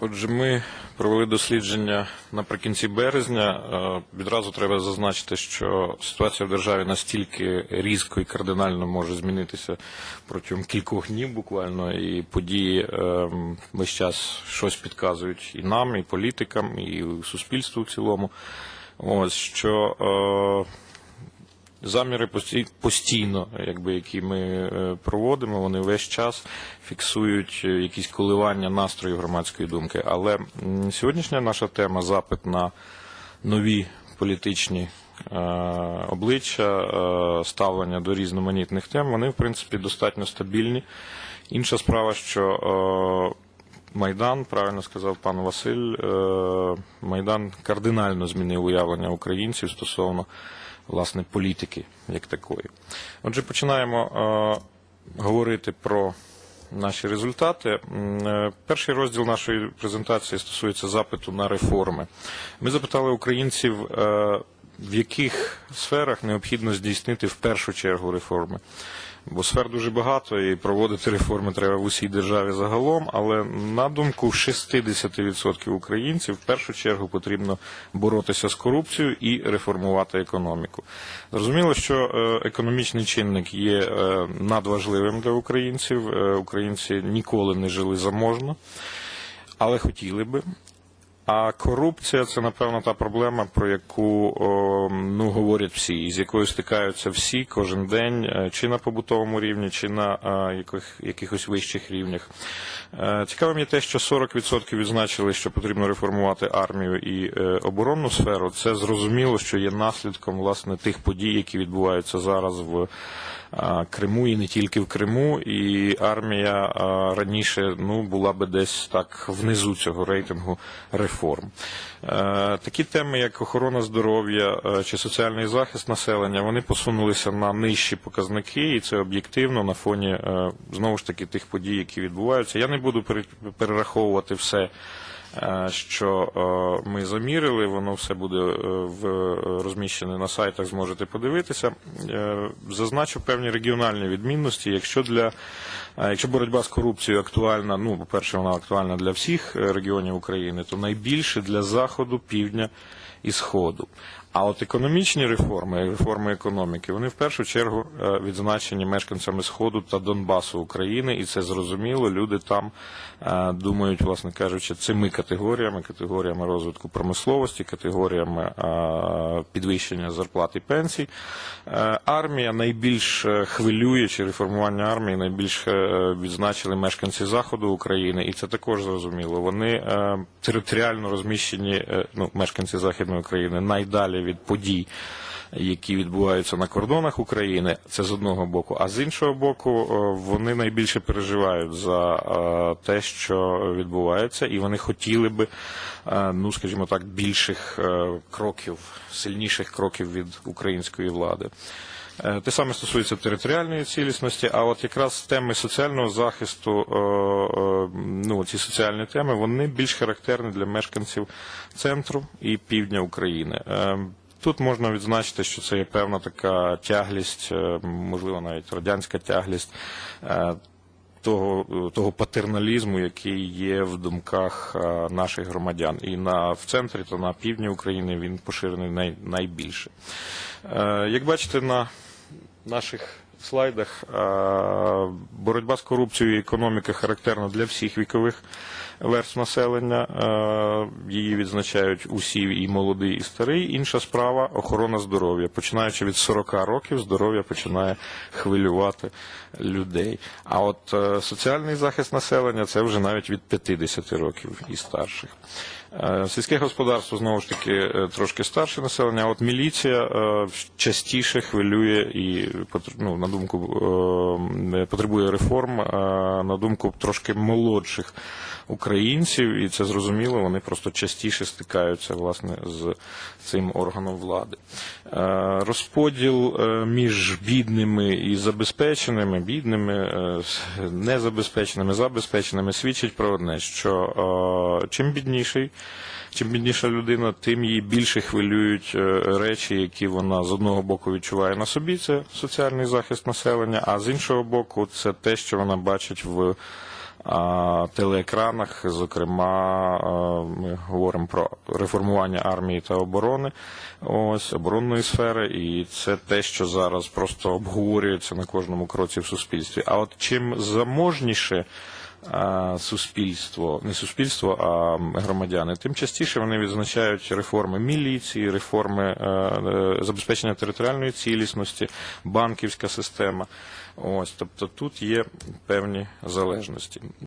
Отже, ми провели дослідження наприкінці березня. Е, Відразу треба зазначити, що ситуація в державі настільки різко і кардинально може змінитися протягом кількох днів буквально, і події е, весь час щось підказують і нам, і політикам, і суспільству в цілому. Ось що е, Заміри постійно, якби які ми е, проводимо, вони весь час фіксують е, якісь коливання настрою громадської думки. Але сьогоднішня наша тема запит на нові політичні е, обличчя, ставлення до різноманітних тем, вони в принципі достатньо стабільні. Інша справа, що Майдан, правильно сказав пан Василь, е, Майдан кардинально змінив уявлення українців стосовно власне політики як такої. Отже, починаємо е, говорити про наші результати. Е, Перший розділ нашої презентації стосується запиту на реформи. Ми запитали українців, в яких сферах необхідно здійснити в першу чергу реформи. Бо сфер дуже багато і проводити реформи треба в усій державі загалом. Але на думку 60% українців, в першу чергу потрібно боротися з корупцією і реформувати економіку. Зрозуміло, що е, економічний чинник є е, надважливим для українців. Е, Українці ніколи не жили заможно, але хотіли би. А корупція це напевно та проблема, про яку ну говорять всі, і з якою стикаються всі кожен день, е, чи на побутовому рівні, чи на е, яких, якихось вищих рівнях. Е, Цікавим є те, що 40% відзначили, що потрібно реформувати армію і оборонну сферу. Це зрозуміло, що є наслідком власне тих подій, які відбуваються зараз в Криму і не тільки в Криму, і армія раніше ну була би десь так внизу цього рейтингу реформ. Е, Такі теми, як охорона здоров'я е, чи соціальний захист населення, вони посунулися на нижчі показники, і це об'єктивно на фоні е, знову ж таки тих подій, які відбуваються. Я не буду пере- перераховувати все. Е, Що е, ми замірили, воно все буде е, в розміщене на сайтах, зможете подивитися. Зазначу певні регіональні відмінності. Якщо для якщо боротьба з корупцією актуальна, ну по-перше, вона актуальна для всіх регіонів України, то найбільше для заходу, півдня і сходу. А от економічні реформи, реформи економіки, вони в першу чергу е, відзначені мешканцями Сходу та Донбасу України, і це зрозуміло. Люди там е, думають, власне кажучи, цими категоріями: категоріями розвитку промисловості, категоріями е, підвищення зарплат і пенсій. Армія найбільш хвилює, чи реформування армії найбільш відзначили мешканці Заходу України, і це також зрозуміло. Вони територіально розміщені, ну, мешканці Західної України, найдалі від подій. Які відбуваються на кордонах України, це з одного боку. А з іншого боку, е, вони найбільше переживають за е, те, що відбувається, і вони хотіли би, е, ну скажімо так, більших кроків, сильніших кроків від української влади. Е, Те саме стосується територіальної цілісності, а от якраз теми соціального захисту, е, е, ну ці соціальні теми, вони більш характерні для мешканців центру і півдня України. Тут можна відзначити, що це є певна така тяглість, можливо, навіть радянська тяглість. Того, того патерналізму, який є в думках наших громадян. І на, в центрі та на півдні України він поширений най, найбільше. Е, Як бачите, на наших слайдах е, боротьба з корупцією і економіка характерна для всіх вікових верств населення. Е, Її відзначають усі і молодий, і старий. Інша справа охорона здоров'я. Починаючи від 40 років, здоров'я починає хвилювати людей. А от е, соціальний захист населення це вже навіть від 50 років і старших. Е, Сільське господарство знову ж таки трошки старше населення, а от міліція частіше хвилює і ну, на думку потребує реформ, е, на думку трошки молодших українців, і це зрозуміло, вони просто частіше стикаються власне з цим органом влади. Е, Розподіл е, між бідними і забезпеченими, бідними, незабезпеченими, забезпеченими свідчить про одне, що чим бідніший. Чим бідніша людина, тим її більше хвилюють е, речі, які вона з одного боку відчуває на собі, це соціальний захист населення, а з іншого боку, це те, що вона бачить в телеекранах. Зокрема, ми говоримо про реформування армії та оборони, ось оборонної сфери, і це те, що зараз просто обговорюється на кожному кроці в суспільстві. А от чим заможніше суспільство, не суспільство, а громадяни, тим частіше вони відзначають реформи міліції, реформи е, е, забезпечення територіальної цілісності, банківська система. Ось, тобто тут є певні залежності.